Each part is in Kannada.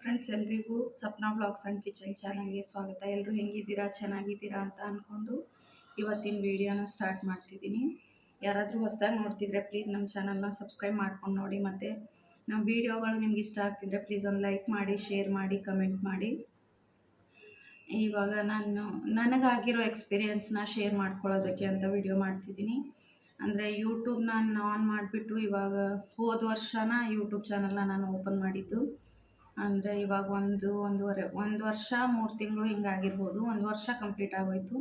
ಫ್ರೆಂಡ್ಸ್ ಎಲ್ರಿಗೂ ಸಪ್ನಾ ಬ್ಲಾಗ್ಸ್ ಆ್ಯಂಡ್ ಕಿಚನ್ ಚಾನಲ್ಗೆ ಸ್ವಾಗತ. ಎಲ್ಲರೂ ಹೆಂಗಿದ್ದೀರಾ? ಚೆನ್ನಾಗಿದ್ದೀರಾ ಅಂತ ಅಂದ್ಕೊಂಡು ಇವತ್ತಿನ ವೀಡಿಯೋನ ಸ್ಟಾರ್ಟ್ ಮಾಡ್ತಿದ್ದೀನಿ. ಯಾರಾದರೂ ಹೊಸದಾಗಿ ನೋಡ್ತಿದ್ರೆ ಪ್ಲೀಸ್ ನಮ್ಮ ಚಾನಲ್ನ ಸಬ್ಸ್ಕ್ರೈಬ್ ಮಾಡ್ಕೊಂಡು ನೋಡಿ. ಮತ್ತು ನಮ್ಮ ವೀಡಿಯೋಗಳು ನಿಮ್ಗೆ ಇಷ್ಟ ಆಗ್ತಿದ್ರೆ ಪ್ಲೀಸ್ ಒಂದು ಲೈಕ್ ಮಾಡಿ ಶೇರ್ ಮಾಡಿ ಕಮೆಂಟ್ ಮಾಡಿ. ಇವಾಗ ನಾನು, ನನಗಾಗಿರೋ ಎಕ್ಸ್ಪೀರಿಯೆನ್ಸ್ನ ಶೇರ್ ಮಾಡ್ಕೊಳ್ಳೋದಕ್ಕೆ ಅಂತ ವಿಡಿಯೋ ಮಾಡ್ತಿದ್ದೀನಿ. ಅಂದರೆ ಯೂಟ್ಯೂಬ್ನ ಆನ್ ಮಾಡಿಬಿಟ್ಟು ಇವಾಗ ಹೋದ ವರ್ಷನ ಯೂಟ್ಯೂಬ್ ಚಾನಲ್ನ ನಾನು ಓಪನ್ ಮಾಡಿದ್ದು. ಅಂದರೆ ಇವಾಗ ಒಂದು ಒಂದೂವರೆ, ಒಂದು ವರ್ಷ, ಮೂರು ತಿಂಗಳು ಹಿಂಗಾಗಿರ್ಬೋದು. ಒಂದು ವರ್ಷ ಕಂಪ್ಲೀಟ್ ಆಗೋಯ್ತು.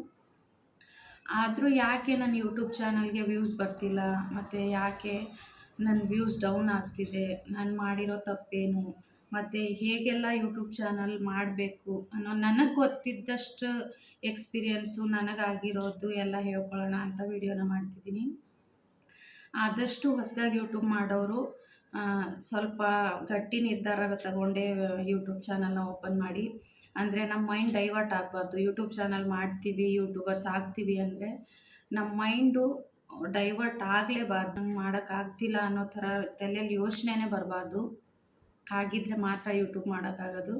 ಆದರೂ ಯಾಕೆ ನನ್ನ ಯೂಟ್ಯೂಬ್ ಚಾನಲ್ಗೆ ವ್ಯೂಸ್ ಬರ್ತಿಲ್ಲ? ಮತ್ತು ಯಾಕೆ ನನ್ನ ವ್ಯೂಸ್ ಡೌನ್ ಆಗ್ತಿದೆ? ನಾನು ಮಾಡಿರೋ ತಪ್ಪೇನು? ಮತ್ತು ಹೇಗೆಲ್ಲ ಯೂಟ್ಯೂಬ್ ಚಾನಲ್ ಮಾಡಬೇಕು ಅನ್ನೋ ನನಗೆ ಗೊತ್ತಿದ್ದಷ್ಟು ಎಕ್ಸ್ಪೀರಿಯೆನ್ಸು ನನಗಾಗಿರೋದು ಎಲ್ಲ ಹೇಳ್ಕೊಳ್ಳೋಣ ಅಂತ ವಿಡಿಯೋನ ಮಾಡ್ತಿದ್ದೀನಿ. ಆದಷ್ಟು ಹೊಸದಾಗಿ ಯೂಟ್ಯೂಬ್ ಮಾಡೋರು ಸ್ವಲ್ಪ ಗಟ್ಟಿ ನಿರ್ಧಾರ ತಗೊಂಡೇ ಯೂಟ್ಯೂಬ್ ಚಾನಲ್ನ ಓಪನ್ ಮಾಡಿ. ಅಂದರೆ ನಮ್ಮ ಮೈಂಡ್ ಡೈವರ್ಟ್ ಆಗಬಾರ್ದು. ಯೂಟ್ಯೂಬ್ ಚಾನಲ್ ಮಾಡ್ತೀವಿ ಯೂಟ್ಯೂಬರ್ಸ್ ಆಗ್ತೀವಿ ಅಂದರೆ ನಮ್ಮ ಮೈಂಡು ಡೈವರ್ಟ್ ಆಗಲೇಬಾರ್ದು. ನಂಗೆ ಮಾಡೋಕ್ಕಾಗ್ತಿಲ್ಲ ಅನ್ನೋ ಥರ ತಲೆಯಲ್ಲಿ ಯೋಚನೆನೇ ಬರಬಾರ್ದು. ಹಾಗಿದ್ರೆ ಮಾತ್ರ ಯೂಟ್ಯೂಬ್ ಮಾಡೋಕ್ಕಾಗೋದು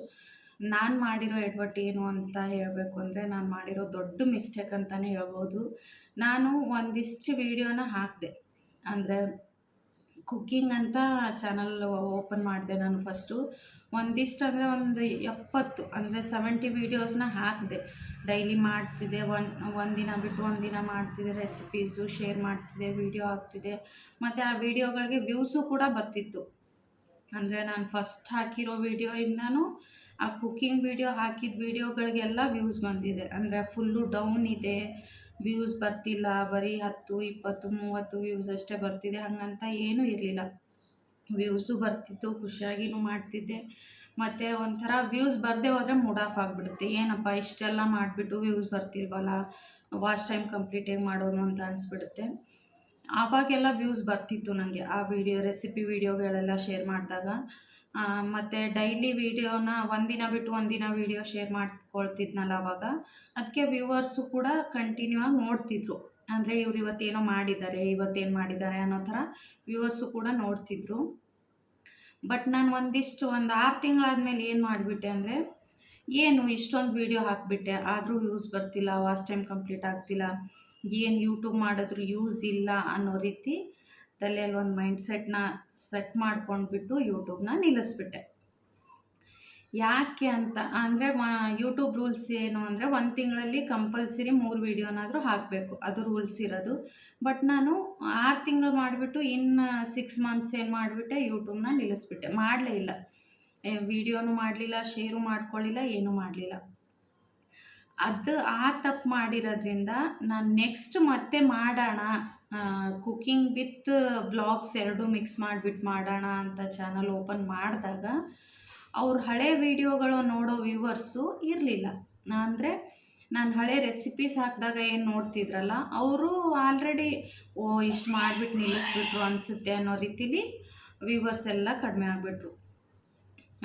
ನಾನು ಮಾಡಿರೋ ಎಡ್ವಟ್ ಏನು ಅಂತ ಹೇಳಬೇಕು ಅಂದರೆ ನಾನು ಮಾಡಿರೋ ದೊಡ್ಡ ಮಿಸ್ಟೇಕ್ ಅಂತಲೇ ಹೇಳ್ಬೋದು. ನಾನು ಒಂದಿಷ್ಟು ವೀಡಿಯೋನ ಹಾಕಿದೆ. ಅಂದರೆ ಕುಕ್ಕಿಂಗ್ ಅಂತ ಚಾನಲ್ ಓಪನ್ ಮಾಡಿದೆ ನಾನು ಫಸ್ಟು ಒಂದಿಷ್ಟು ಅಂದರೆ ಒಂದು ಎಪ್ಪತ್ತು, ಅಂದರೆ ಸೆವೆಂಟಿ ವೀಡಿಯೋಸ್ನ ಹಾಕಿದೆ. ಡೈಲಿ ಮಾಡ್ತಿದ್ದೆ ಒನ್ ಒಂದಿನ ಬಿಟ್ಟು ಒಂದಿನ ಮಾಡ್ತಿದ್ದೆ ರೆಸಿಪೀಸು ಶೇರ್ ಮಾಡ್ತಿದ್ದೆ ವೀಡಿಯೋ ಹಾಕ್ತಿದ್ದೆ. ಮತ್ತು ಆ ವೀಡಿಯೋಗಳಿಗೆ ವ್ಯೂಸು ಕೂಡ ಬರ್ತಿತ್ತು. ಅಂದರೆ ನಾನು ಫಸ್ಟ್ ಹಾಕಿರೋ ವೀಡಿಯೋಯಿಂದನೂ ಆ ಕುಕ್ಕಿಂಗ್ ವೀಡಿಯೋ ಹಾಕಿದ ವೀಡಿಯೋಗಳಿಗೆಲ್ಲ ವ್ಯೂಸ್ ಬಂದಿದೆ. ಅಂದರೆ ಫುಲ್ಲು ಡೌನ್ ಇದೆ. ವ್ಯೂಸ್ ಬರ್ತಿಲ್ಲ, ಬರೀ ಹತ್ತು, ಇಪ್ಪತ್ತು, ಮೂವತ್ತು ವ್ಯೂಸ್ ಅಷ್ಟೇ ಬರ್ತಿದೆ. ಹಾಗಂತ ಏನೂ ಇರಲಿಲ್ಲ. ವ್ಯೂಸು ಬರ್ತಿತ್ತು, ಖುಷಿಯಾಗಿನೂ ಮಾಡ್ತಿದ್ದೆ. ಮತ್ತು ಒಂಥರ ವ್ಯೂಸ್ ಬರದೆ ಹೋದರೆ ಮೂಡ್ ಆಫ್ ಆಗಿಬಿಡುತ್ತೆ. ಏನಪ್ಪ, ಇಷ್ಟೆಲ್ಲ ಮಾಡಿಬಿಟ್ಟು ವ್ಯೂಸ್ ಬರ್ತಿಲ್ವಲ್ಲ? ವಾಚ್ ಟೈಮ್ ಕಂಪ್ಲೀಟ್ ಹೇಗೆ ಮಾಡೋದು ಅಂತ ಅನಿಸ್ಬಿಡುತ್ತೆ. ಆವಾಗೆಲ್ಲ ವ್ಯೂಸ್ ಬರ್ತಿತ್ತು ನನಗೆ ಆ ವಿಡಿಯೋ ರೆಸಿಪಿ ವೀಡಿಯೋಗಳೆಲ್ಲ ಶೇರ್ ಮಾಡಿದಾಗ. ಮತ್ತು ಡೈಲಿ ವೀಡಿಯೋನ ಒಂದಿನ ಬಿಟ್ಟು ಒಂದಿನ ವೀಡಿಯೋ ಶೇರ್ ಮಾಡ್ಕೊಳ್ತಿದ್ನಲ್ಲ ಅವಾಗ. ಅದಕ್ಕೆ ವ್ಯೂವರ್ಸು ಕೂಡ ಕಂಟಿನ್ಯೂ ಆಗಿ ನೋಡ್ತಿದ್ರು. ಅಂದರೆ ಇವ್ರು ಇವತ್ತೇನೋ ಮಾಡಿದ್ದಾರೆ, ಇವತ್ತೇನು ಮಾಡಿದ್ದಾರೆ ಅನ್ನೋ ಥರ ವ್ಯೂವರ್ಸು ಕೂಡ ನೋಡ್ತಿದ್ರು. ಬಟ್ ನಾನು ಒಂದಿಷ್ಟು ಒಂದು ಆರು ತಿಂಗಳಾದ್ಮೇಲೆ ಏನು ಮಾಡಿಬಿಟ್ಟೆ ಅಂದರೆ, ಏನು ಇಷ್ಟೊಂದು ವೀಡಿಯೋ ಹಾಕಿಬಿಟ್ಟೆ, ಆದರೂ ವ್ಯೂಸ್ ಬರ್ತಿಲ್ಲ ವಾಸ್ಟ್ ಟೈಮ್ ಕಂಪ್ಲೀಟ್ ಆಗ್ತಿಲ್ಲ, ಏನು ಯೂಟ್ಯೂಬ್ ಮಾಡಿದ್ರು ಯೂಸ್ ಇಲ್ಲ ಅನ್ನೋ ರೀತಿ ತಲೆಯಲ್ಲಿ ಒಂದು ಮೈಂಡ್ ಸೆಟ್ನ ಸೆಟ್ ಮಾಡ್ಕೊಂಡ್ಬಿಟ್ಟು ಯೂಟ್ಯೂಬ್ನ ನಿಲ್ಲಿಸ್ಬಿಟ್ಟೆ. ಯಾಕೆ ಅಂತ ಅಂದರೆ ಯೂಟ್ಯೂಬ್ ರೂಲ್ಸ್ ಏನು ಅಂದರೆ ಒಂದು ತಿಂಗಳಲ್ಲಿ ಕಂಪಲ್ಸರಿ ಮೂರು ವೀಡಿಯೋನಾದರೂ ಹಾಕಬೇಕು. ಅದು ರೂಲ್ಸ್ ಇರೋದು. ಬಟ್ ನಾನು ಆರು ತಿಂಗಳು ಮಾಡಿಬಿಟ್ಟು ಇನ್ನು ಸಿಕ್ಸ್ ಮಂತ್ಸ್ ಏನು ಮಾಡಿಬಿಟ್ಟೆ ಯೂಟ್ಯೂಬ್ನ ನಿಲ್ಲಿಸ್ಬಿಟ್ಟೆ. ಮಾಡಲೇ ಇಲ್ಲ. ವೀಡಿಯೋನು ಮಾಡಲಿಲ್ಲ ಶೇರು ಮಾಡ್ಕೊಳ್ಳಿಲ್ಲ ಏನೂ ಮಾಡಲಿಲ್ಲ. ಅದು ಆ ತಪ್ಪು ಮಾಡಿರೋದ್ರಿಂದ ನಾನು ನೆಕ್ಸ್ಟ್ ಮತ್ತೆ ಮಾಡೋಣ. ಕುಕ್ಕಿಂಗ್ ವಿತ್ ವ್ಲಾಗ್ಸ್ ಎರಡು ಮಿಕ್ಸ್ ಮಾಡಿಬಿಟ್ಟು ಮಾಡೋಣ ಅಂತ ಚಾನಲ್ ಓಪನ್ ಮಾಡಿದಾಗ ಅವ್ರ ಹಳೆ ವಿಡಿಯೋಗಳು ನೋಡೋ ವ್ಯೂವರ್ಸು ಇರಲಿಲ್ಲ. ಅಂದರೆ ನಾನು ಹಳೆ ರೆಸಿಪೀಸ್ ಹಾಕಿದಾಗ ಏನು ನೋಡ್ತಿದ್ರಲ್ಲ, ಅವರು ಆಲ್ರೆಡಿ ಓ, ಇಷ್ಟು ಮಾಡಿಬಿಟ್ಟು ನಿಲ್ಲಿಸ್ಬಿಟ್ರು ಅನಿಸುತ್ತೆ ಅನ್ನೋ ರೀತಿಲಿ ವ್ಯೂವರ್ಸ್ ಎಲ್ಲ ಕಡಿಮೆ ಆಗಿಬಿಟ್ರು.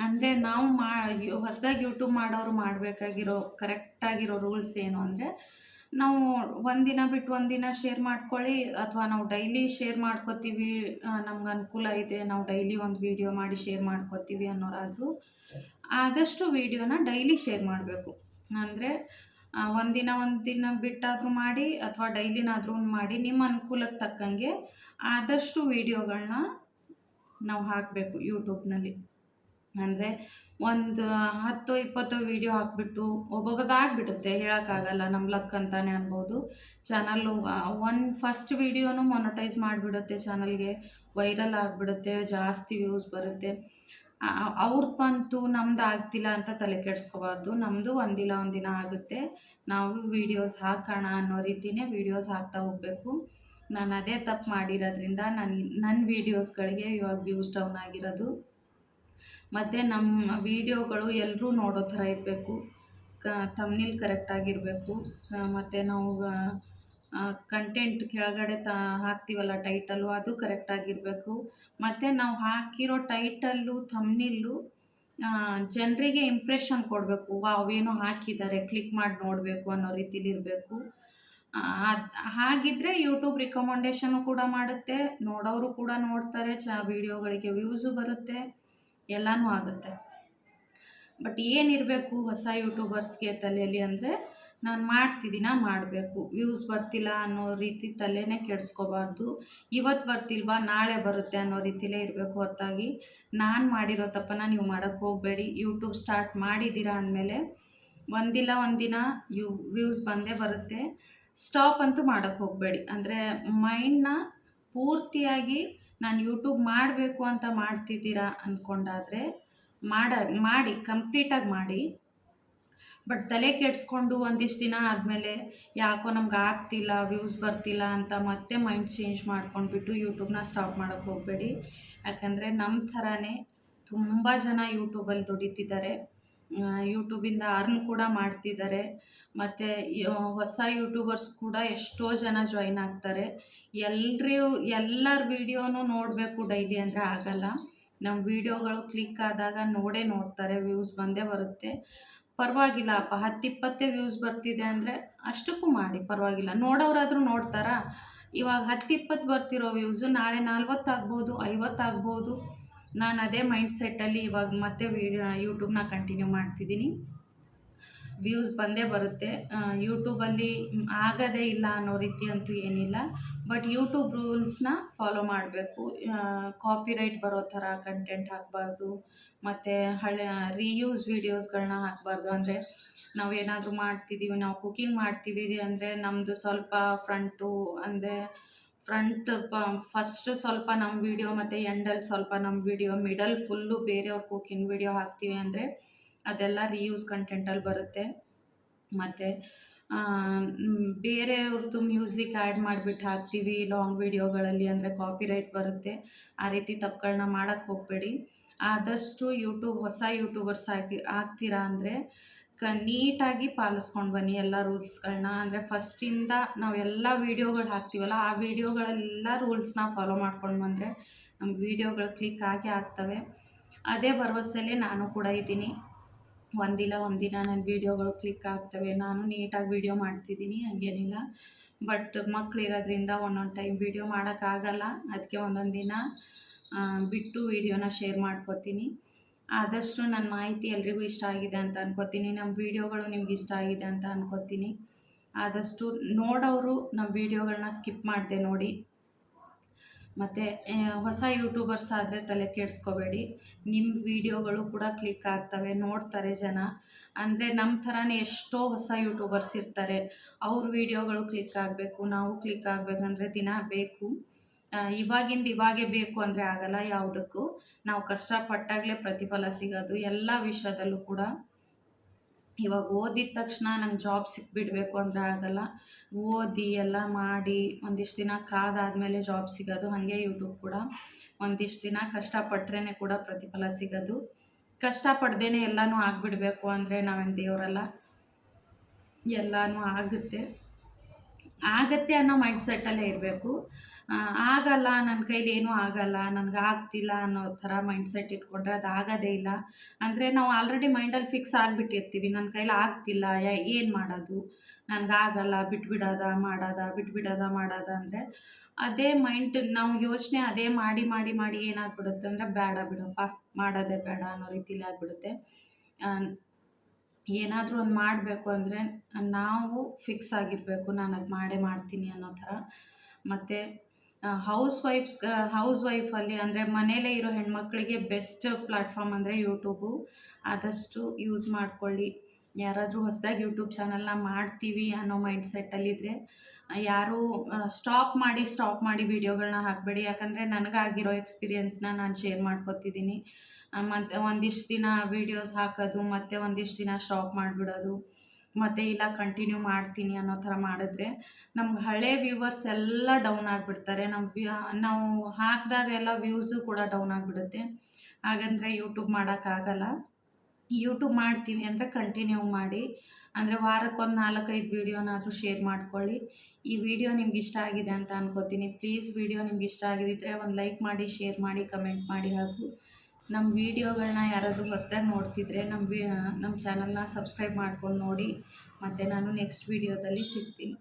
ಅಂದರೆ ನಾವು ಮಾ ಹೊಸದಾಗಿ ಯೂಟ್ಯೂಬ್ ಮಾಡೋರು ಮಾಡಬೇಕಾಗಿರೋ ಕರೆಕ್ಟಾಗಿರೋ ರೂಲ್ಸ್ ಏನು ಅಂದರೆ, ನಾವು ಒಂದಿನ ಬಿಟ್ಟು ಒಂದಿನ ಶೇರ್ ಮಾಡ್ಕೊಳ್ಳಿ, ಅಥವಾ ನಾವು ಡೈಲಿ ಶೇರ್ ಮಾಡ್ಕೋತೀವಿ ನಮ್ಗೆ ಅನುಕೂಲ ಇದೆ, ನಾವು ಡೈಲಿ ಒಂದು ವೀಡಿಯೋ ಮಾಡಿ ಶೇರ್ ಮಾಡ್ಕೋತೀವಿ ಅನ್ನೋರಾದರೂ, ಆದಷ್ಟು ವೀಡಿಯೋನ ಡೈಲಿ ಶೇರ್ ಮಾಡಬೇಕು. ಅಂದರೆ ಒಂದಿನ ಒಂದಿನ ಬಿಟ್ಟಾದರೂ ಮಾಡಿ, ಅಥವಾ ಡೈಲಿನಾದರೂ ಮಾಡಿ, ನಿಮ್ಮ ಅನುಕೂಲಕ್ಕೆ ತಕ್ಕಂಗೆ ಆದಷ್ಟು ವೀಡಿಯೋಗಳನ್ನ ನಾವು ಹಾಕಬೇಕು ಯೂಟ್ಯೂಬ್ನಲ್ಲಿ ಅಂದರೆ ಒಂದು ಹತ್ತು ಇಪ್ಪತ್ತು ವೀಡಿಯೋ ಹಾಕಿಬಿಟ್ಟು ಒಬ್ಬೊಬ್ಬದಾಗ್ಬಿಡುತ್ತೆ ಹೇಳೋಕ್ಕಾಗಲ್ಲ. ನಮ್ಮ ಲಕ್ ಅಂತಾನೆ ಅನ್ಬೋದು. ಚಾನಲ್ಲು ಒಂದು ಫಸ್ಟ್ ವೀಡಿಯೋನು ಮೊನಟೈಸ್ ಮಾಡಿಬಿಡುತ್ತೆ ಚಾನಲ್ಗೆ ವೈರಲ್ ಆಗಿಬಿಡುತ್ತೆ, ಜಾಸ್ತಿ ವ್ಯೂಸ್ ಬರುತ್ತೆ. ಅವ್ರದ್ದು ಬಂತು ನಮ್ದು ಆಗ್ತಿಲ್ಲ ಅಂತ ತಲೆ ಕೆಡಿಸ್ಕೋಬಾರ್ದು. ನಮ್ಮದು ಒಂದಿಲ್ಲ, ಒಂದಿನ ಆಗುತ್ತೆ. ನಾವು ವೀಡಿಯೋಸ್ ಹಾಕೋಣ ಅನ್ನೋ ರೀತಿಯೇ ವೀಡಿಯೋಸ್ ಹಾಕ್ತಾ ಹೋಗಬೇಕು. ನಾನು ಅದೇ ತಪ್ಪು ಮಾಡಿರೋದ್ರಿಂದ ನಾನು ನನ್ನ ವೀಡಿಯೋಸ್ಗಳಿಗೆ ಇವಾಗ ವ್ಯೂಸ್ ಡೌನ್ ಆಗಿರೋದು. ಮತ್ತು ನಮ್ಮ ವೀಡಿಯೋಗಳು ಎಲ್ಲರೂ ನೋಡೋ ಥರ ಇರಬೇಕು. ಕ ತಮ್ನಿಲ್ ಕರೆಕ್ಟಾಗಿರಬೇಕು ಮತ್ತು ನಾವು ಕಂಟೆಂಟ್ ಕೆಳಗಡೆ ತ, ಹಾಕ್ತೀವಲ್ಲ ಟೈಟಲ್ಲು ಅದು ಕರೆಕ್ಟಾಗಿರಬೇಕು ಮತ್ತು ನಾವು ಹಾಕಿರೋ ಟೈಟಲ್ಲು ಥಮ್ನಿಲ್ಲು ಜನರಿಗೆ ಇಂಪ್ರೆಷನ್ ಕೊಡಬೇಕು. ವಾವ್, ಏನೋ ಹಾಕಿದ್ದಾರೆ ಕ್ಲಿಕ್ ಮಾಡಿ ನೋಡಬೇಕು ಅನ್ನೋ ರೀತಿಲಿ ಇರಬೇಕು. ಅದು ಹಾಗಿದ್ದರೆ ಯೂಟ್ಯೂಬ್ ರಿಕಮೆಂಡೇಷನು ಕೂಡ ಮಾಡುತ್ತೆ. ನೋಡೋರು ಕೂಡ ನೋಡ್ತಾರೆ, ಚ, ವೀಡಿಯೋಗಳಿಗೆ ವ್ಯೂಸು ಬರುತ್ತೆ. ಎಲ್ಲನೂ ಆಗುತ್ತೆ. ಬಟ್ ಏನಿರಬೇಕು ಹೊಸ ಯೂಟ್ಯೂಬರ್ಸ್ಗೆ ತಲೆಯಲ್ಲಿ ಅಂದರೆ ನಾನು ಮಾಡ್ತಿದ್ದೀನ, ಮಾಡಬೇಕು. ವ್ಯೂಸ್ ಬರ್ತಿಲ್ಲ ಅನ್ನೋ ರೀತಿ ತಲೆನೇ ಕೆಡಿಸ್ಕೋಬಾರ್ದು. ಇವತ್ತು ಬರ್ತಿಲ್ವಾ, ನಾಳೆ ಬರುತ್ತೆ ಅನ್ನೋ ರೀತಿಲೇ ಇರಬೇಕು ಹೊರತಾಗಿ. ನಾನು ಮಾಡಿರೋ ತಪ್ಪನ್ನು ನೀವು ಮಾಡೋಕ್ಕೆ ಹೋಗಬೇಡಿ. ಯೂಟ್ಯೂಬ್ ಸ್ಟಾರ್ಟ್ ಮಾಡಿದ್ದೀರಾ ಅಂದಮೇಲೆ ಒಂದಿಲ್ಲ ಒಂದಿನ ಯು ವ್ಯೂಸ್ ಬಂದೇ ಬರುತ್ತೆ. ಸ್ಟಾಪ್ ಅಂತೂ ಮಾಡೋಕ್ಕೆ ಹೋಗಬೇಡಿ. ಅಂದರೆ ಮೈಂಡನ್ನ ಪೂರ್ತಿಯಾಗಿ ನಾನು ಯೂಟ್ಯೂಬ್ ಮಾಡಬೇಕು ಅಂತ ಮಾಡ್ತಿದ್ದೀರಾ ಅಂದ್ಕೊಂಡಾದರೆ ಮಾಡ, ಮಾಡಿ ಕಂಪ್ಲೀಟಾಗಿ ಮಾಡಿ. ಬಟ್ ತಲೆ ಕೆಡಿಸ್ಕೊಂಡು ಒಂದಿಷ್ಟು ದಿನ ಆದಮೇಲೆ ಯಾಕೋ ನಮ್ಗೆ ಆಗ್ತಿಲ್ಲ ವ್ಯೂಸ್ ಬರ್ತಿಲ್ಲ ಅಂತ ಮತ್ತೆ ಮೈಂಡ್ ಚೇಂಜ್ ಮಾಡ್ಕೊಂಡ್ಬಿಟ್ಟು ಯೂಟ್ಯೂಬ್ನ ಸ್ಟಾಪ್ ಮಾಡೋಕ್ಕೆ ಹೋಗಬೇಡಿ. ಯಾಕಂದರೆ ನಮ್ಮ ಥರನೇ ತುಂಬ ಜನ ಯೂಟ್ಯೂಬಲ್ಲಿ ದುಡಿತಿದ್ದಾರೆ. ಯೂಟ್ಯೂಬಿಂದ ಅರ್ನ್ ಕೂಡ ಮಾಡ್ತಿದ್ದಾರೆ. ಮತ್ತು ಹೊಸ ಯೂಟ್ಯೂಬರ್ಸ್ ಕೂಡ ಎಷ್ಟೋ ಜನ ಜಾಯ್ನ್ ಆಗ್ತಾರೆ. ಎಲ್ಲರೂ ಎಲ್ಲರ ವೀಡಿಯೋನೂ ನೋಡಬೇಕು ಡೈಲಿ ಅಂದರೆ ಆಗಲ್ಲ. ನಮ್ಮ ವೀಡಿಯೋಗಳು ಕ್ಲಿಕ್ ಆದಾಗ ನೋಡೇ ನೋಡ್ತಾರೆ ವ್ಯೂಸ್ ಬಂದೇ ಬರುತ್ತೆ. ಪರವಾಗಿಲ್ಲ, ಅಪ್ಪ ಹತ್ತು ಇಪ್ಪತ್ತೇ ವ್ಯೂಸ್ ಬರ್ತಿದೆ ಅಂದರೆ ಅಷ್ಟಕ್ಕೂ ಮಾಡಿ, ಪರವಾಗಿಲ್ಲ. ನೋಡೋರಾದರೂ ನೋಡ್ತಾರಾ? ಇವಾಗ ಹತ್ತು ಇಪ್ಪತ್ತು ಬರ್ತಿರೋ ವ್ಯೂಸು ನಾಳೆ ನಲ್ವತ್ತಾಗ್ಬೋದು ಐವತ್ತಾಗ್ಬೋದು ನಾನು ಅದೇ ಮೈಂಡ್ ಸೆಟ್ಟಲ್ಲಿ ಇವಾಗ ಮತ್ತೆ ವೀಡಿಯೋ ಯೂಟ್ಯೂಬ್ನ ಕಂಟಿನ್ಯೂ ಮಾಡ್ತಿದ್ದೀನಿ. ವ್ಯೂಸ್ ಬಂದೇ ಬರುತ್ತೆ. ಯೂಟ್ಯೂಬಲ್ಲಿ ಆಗೋದೇ ಇಲ್ಲ ಅನ್ನೋ ರೀತಿ ಅಂತೂ ಏನಿಲ್ಲ ಬಟ್ ಯೂಟ್ಯೂಬ್ ರೂಲ್ಸ್ನ ಫಾಲೋ ಮಾಡಬೇಕು. ಕಾಪಿರೈಟ್ ಬರೋ ಥರ ಕಂಟೆಂಟ್ ಹಾಕಬಾರ್ದು. ಮತ್ತು ಹಳೆ ರೀಯೂಸ್ ವೀಡಿಯೋಸ್ಗಳನ್ನ ಹಾಕಬಾರ್ದು. ಅಂದರೆ ನಾವು ಏನಾದರೂ ಮಾಡ್ತಿದ್ದೀವಿ ನಾವು ಕುಕಿಂಗ್ ಮಾಡ್ತಿದ್ದೀವಿ ಅಂದರೆ ನಮ್ಮದು ಸ್ವಲ್ಪ ಫ್ರಂಟು ಅಂದರೆ ಫ್ರಂಟ್ ಫಸ್ಟ್ ಸ್ವಲ್ಪ ನಮ್ಮ ವಿಡಿಯೋ ಮತ್ತು ಎಂಡಲ್ಲಿ ಸ್ವಲ್ಪ ನಮ್ಮ ವಿಡಿಯೋ ಮಿಡಲ್ ಫುಲ್ಲು ಬೇರೆಯವ್ರ ಕುಕಿಂಗ್ ವಿಡಿಯೋ ಹಾಕ್ತೀವಿ ಅಂದರೆ ಅದೆಲ್ಲ ರೀಯೂಸ್ ಕಂಟೆಂಟಲ್ಲಿ ಬರುತ್ತೆ. ಮತ್ತು ಬೇರೆಯವ್ರದ್ದು ಮ್ಯೂಸಿಕ್ ಆ್ಯಡ್ ಮಾಡಿಬಿಟ್ಟು ಹಾಕ್ತೀವಿ ಲಾಂಗ್ ವಿಡಿಯೋಗಳಲ್ಲಿ ಅಂದರೆ ಕಾಪಿರೈಟ್ ಬರುತ್ತೆ. ಆ ರೀತಿ ತಪ್ಪುಗಳನ್ನ ಮಾಡೋಕ್ಕೆ ಹೋಗಬೇಡಿ. ಆದಷ್ಟು ಯೂಟ್ಯೂಬ್ ಹೊಸ ಯೂಟ್ಯೂಬರ್ಸ್ ಆಗಿ, ಆಗ್ತೀರಾ ಅಂದರೆ ಕ, ನೀಟಾಗಿ ಪಾಲಿಸ್ಕೊಂಡು ಬನ್ನಿ ಎಲ್ಲ ರೂಲ್ಸ್ಗಳನ್ನ ಅಂದರೆ ಫಸ್ಟಿಂದ ನಾವೆಲ್ಲ ವೀಡಿಯೋಗಳು ಹಾಕ್ತೀವಲ್ಲ, ಆ ವೀಡಿಯೋಗಳೆಲ್ಲ ರೂಲ್ಸ್ನ ಫಾಲೋ ಮಾಡ್ಕೊಂಡು ಬಂದರೆ ನಮ್ಮ ವೀಡಿಯೋಗಳು ಕ್ಲಿಕ್ ಆಗಿ ಆಗ್ತವೆ. ಅದೇ ಭರವಸೆಯಲ್ಲೇ ನಾನು ಕೂಡ ಇದ್ದೀನಿ. ಒಂದಿಲ್ಲ ಒಂದಿನ ನನ್ನ ವೀಡಿಯೋಗಳು ಕ್ಲಿಕ್ ಆಗ್ತವೆ. ನಾನು ನೀಟಾಗಿ ವೀಡಿಯೋ ಮಾಡ್ತಿದ್ದೀನಿ, ಹಂಗೇನಿಲ್ಲ. ಬಟ್ ಮಕ್ಳು ಇರೋದ್ರಿಂದ ಒಂದೊಂದು ಟೈಮ್ ವೀಡಿಯೋ ಮಾಡೋಕ್ಕಾಗಲ್ಲ. ಅದಕ್ಕೆ ಒಂದೊಂದು ದಿನ ಬಿಟ್ಟು ವೀಡಿಯೋನ ಶೇರ್ ಮಾಡ್ಕೋತೀನಿ. ಆದಷ್ಟು ನನ್ನ ಮಾಹಿತಿ ಎಲ್ರಿಗೂ ಇಷ್ಟ ಆಗಿದೆ ಅಂತ ಅನ್ಕೋತೀನಿ. ನಮ್ಮ ವೀಡಿಯೋಗಳು ನಿಮ್ಗೆ ಇಷ್ಟ ಆಗಿದೆ ಅಂತ ಅನ್ಕೋತೀನಿ. ಆದಷ್ಟು ನೋಡೋರು ನಮ್ಮ ವೀಡಿಯೋಗಳನ್ನ ಸ್ಕಿಪ್ ಮಾಡಿದೆ ನೋಡಿ. ಮತ್ತು ಹೊಸ ಯೂಟ್ಯೂಬರ್ಸ್ ಆದರೆ ತಲೆ ಕೆಡಿಸ್ಕೋಬೇಡಿ. ನಿಮ್ಮ ವೀಡಿಯೋಗಳು ಕೂಡ ಕ್ಲಿಕ್ ಆಗ್ತವೆ, ನೋಡ್ತಾರೆ ಜನ. ಅಂದರೆ ನಮ್ಮ ಥರನೇ ಎಷ್ಟೋ ಹೊಸ ಯೂಟ್ಯೂಬರ್ಸ್ ಇರ್ತಾರೆ. ಅವ್ರ ವೀಡಿಯೋಗಳು ಕ್ಲಿಕ್ ಆಗಬೇಕು, ನಾವು ಕ್ಲಿಕ್ ಆಗಬೇಕಂದ್ರೆ ದಿನ ಬೇಕು. ಇವಾಗಿಂದ ಇವಾಗೇ ಬೇಕು ಅಂದರೆ ಆಗಲ್ಲ ಯಾವುದಕ್ಕೂ. ನಾವು ಕಷ್ಟಪಟ್ಟಾಗಲೇ ಪ್ರತಿಫಲ ಸಿಗೋದು ಎಲ್ಲ ವಿಷಯದಲ್ಲೂ ಕೂಡ. ಇವಾಗ ಓದಿದ ತಕ್ಷಣ ನಂಗೆ ಜಾಬ್ ಸಿಕ್ಬಿಡಬೇಕು ಅಂದರೆ ಆಗಲ್ಲ. ಓದಿ ಎಲ್ಲ ಮಾಡಿ ಒಂದಿಷ್ಟು ದಿನ ಕಾದಾದಮೇಲೆ ಜಾಬ್ ಸಿಗೋದು. ಹಾಗೆ ಯೂಟ್ಯೂಬ್ ಕೂಡ ಒಂದಿಷ್ಟು ದಿನ ಕಷ್ಟಪಟ್ರೇ ಕೂಡ ಪ್ರತಿಫಲ ಸಿಗೋದು. ಕಷ್ಟಪಡ್ದೇ ಎಲ್ಲನೂ ಆಗಿಬಿಡ್ಬೇಕು ಅಂದರೆ ನಾವೇನು ದೇವರಲ್ಲ. ಎಲ್ಲನೂ ಆಗುತ್ತೆ. ಆಗುತ್ತೆ ಅನ್ನೋ ಮೈಂಡ್ ಸೆಟ್ಟಲ್ಲೇ ಇರಬೇಕು. ಆಗಲ್ಲ ನನ್ನ ಕೈಲಿ ಏನೂ ಆಗಲ್ಲ, ನನಗೆ ಆಗ್ತಿಲ್ಲ ಅನ್ನೋ ಥರ ಮೈಂಡ್ ಸೆಟ್ ಇಟ್ಕೊಂಡ್ರೆ ಅದು ಆಗೋದೇ ಇಲ್ಲ. ಅಂದರೆ ನಾವು ಆಲ್ರೆಡಿ ಮೈಂಡಲ್ಲಿ ಫಿಕ್ಸ್ ಆಗಿಬಿಟ್ಟಿರ್ತೀವಿ ನನ್ನ ಕೈಲಿ ಆಗ್ತಿಲ್ಲ, ಯಾ, ಏನು ಮಾಡೋದು? ಆಗಲ್ಲ, ಬಿಟ್ಬಿಡೋದ, ಮಾಡೋದ ಬಿಟ್ಬಿಡೋದ, ಮಾಡೋದ ಅಂದರೆ ಅದೇ ಮೈಂಡ್ ನಾವು ಯೋಚನೆ ಅದೇ ಮಾಡಿ ಮಾಡಿ ಮಾಡಿ ಏನಾಗ್ಬಿಡುತ್ತೆ ಅಂದರೆ ಬೇಡ ಬಿಡಪ್ಪ, ಮಾಡೋದೇ ಬೇಡ ಅನ್ನೋ ರೀತಿಲಿ ಆಗಿಬಿಡುತ್ತೆ. ಏನಾದರೂ ಒಂದು ಮಾಡಬೇಕು ಅಂದರೆ ನಾವು ಫಿಕ್ಸ್ ಆಗಿರಬೇಕು ನಾನು ಅದು ಮಾಡೇ ಮಾಡ್ತೀನಿ ಅನ್ನೋ ಥರ. ಮತ್ತು ಹೌಸ್ ವೈಫ್ಸ್ ಹೌಸ್ ವೈಫಲ್ಲಿ ಅಂದರೆ ಮನೇಲೇ ಇರೋ ಹೆಣ್ಮಕ್ಳಿಗೆ ಬೆಸ್ಟ್ ಪ್ಲಾಟ್ಫಾರ್ಮ್ ಅಂದರೆ ಯೂಟ್ಯೂಬು ಆದಷ್ಟು ಯೂಸ್ ಮಾಡ್ಕೊಳ್ಳಿ. ಯಾರಾದರೂ ಹೊಸದಾಗಿ ಯೂಟ್ಯೂಬ್ ಚಾನಲ್ನ ಮಾಡ್ತೀವಿ ಅನ್ನೋ ಮೈಂಡ್ ಸೆಟ್ಟಲ್ಲಿದ್ದರೆ ಯಾರೂ ಸ್ಟಾಪ್ ಮಾಡಿ ಸ್ಟಾಪ್ ಮಾಡಿ ವೀಡಿಯೋಗಳನ್ನ ಹಾಕಬೇಡಿ. ಯಾಕಂದರೆ ನನಗಾಗಿರೋ ಎಕ್ಸ್ಪೀರಿಯೆನ್ಸ್ನ ನಾನು ಶೇರ್ ಮಾಡ್ಕೊತಿದ್ದೀನಿ. ಮತ್ತು ಒಂದಿಷ್ಟು ದಿನ ವೀಡಿಯೋಸ್ ಹಾಕೋದು, ಮತ್ತು ಒಂದಿಷ್ಟು ದಿನ ಸ್ಟಾಪ್ ಮಾಡಿಬಿಡೋದು. ಮತ್ತು ಇಲ್ಲ ಕಂಟಿನ್ಯೂ ಮಾಡ್ತೀನಿ ಅನ್ನೋ ಥರ ಮಾಡಿದ್ರೆ ನಮ್ಗೆ ಹಳೆ ವ್ಯೂವರ್ಸ್ ಎಲ್ಲ ಡೌನ್ ಆಗಿಬಿಡ್ತಾರೆ. ನಮ್ಮ ವ್ಯೂ ನಾವು ಹಾಕಿದಾಗೆಲ್ಲ ವ್ಯೂಸು ಕೂಡ ಡೌನ್ ಆಗಿಬಿಡುತ್ತೆ. ಹಾಗಂದರೆ ಯೂಟ್ಯೂಬ್ ಮಾಡೋಕ್ಕಾಗಲ್ಲ ಯೂಟ್ಯೂಬ್ ಮಾಡ್ತೀವಿ ಅಂದರೆ ಕಂಟಿನ್ಯೂ ಮಾಡಿ. ಅಂದರೆ ವಾರಕ್ಕೊಂದು ನಾಲ್ಕೈದು ವೀಡಿಯೋನಾದರೂ ಶೇರ್ ಮಾಡ್ಕೊಳ್ಳಿ. ಈ ವಿಡಿಯೋ ನಿಮ್ಗೆ ಇಷ್ಟ ಆಗಿದೆ ಅಂತ ಅನ್ಕೋತೀನಿ. ಪ್ಲೀಸ್ ವಿಡಿಯೋ ನಿಮ್ಗೆ ಇಷ್ಟ ಆಗಿದ್ದರೆ ಒಂದು ಲೈಕ್ ಮಾಡಿ ಶೇರ್ ಮಾಡಿ ಕಮೆಂಟ್ ಮಾಡಿ ಹಾಗೂ ನಮ್ಮ ವೀಡಿಯೋಗಳನ್ನ ಯಾರಾದರೂ ಹೊಸ್ದಾಗಿ ನೋಡ್ತಿದ್ರೆ ನಮ್ಮ ವಿ, ನಮ್ಮ ಚಾನಲ್ನ ಸಬ್ಸ್ಕ್ರೈಬ್ ಮಾಡ್ಕೊಂಡು ನೋಡಿ. ಮತ್ತು ನಾನು ನೆಕ್ಸ್ಟ್ ವೀಡಿಯೋದಲ್ಲಿ ಸಿಗ್ತೀನಿ.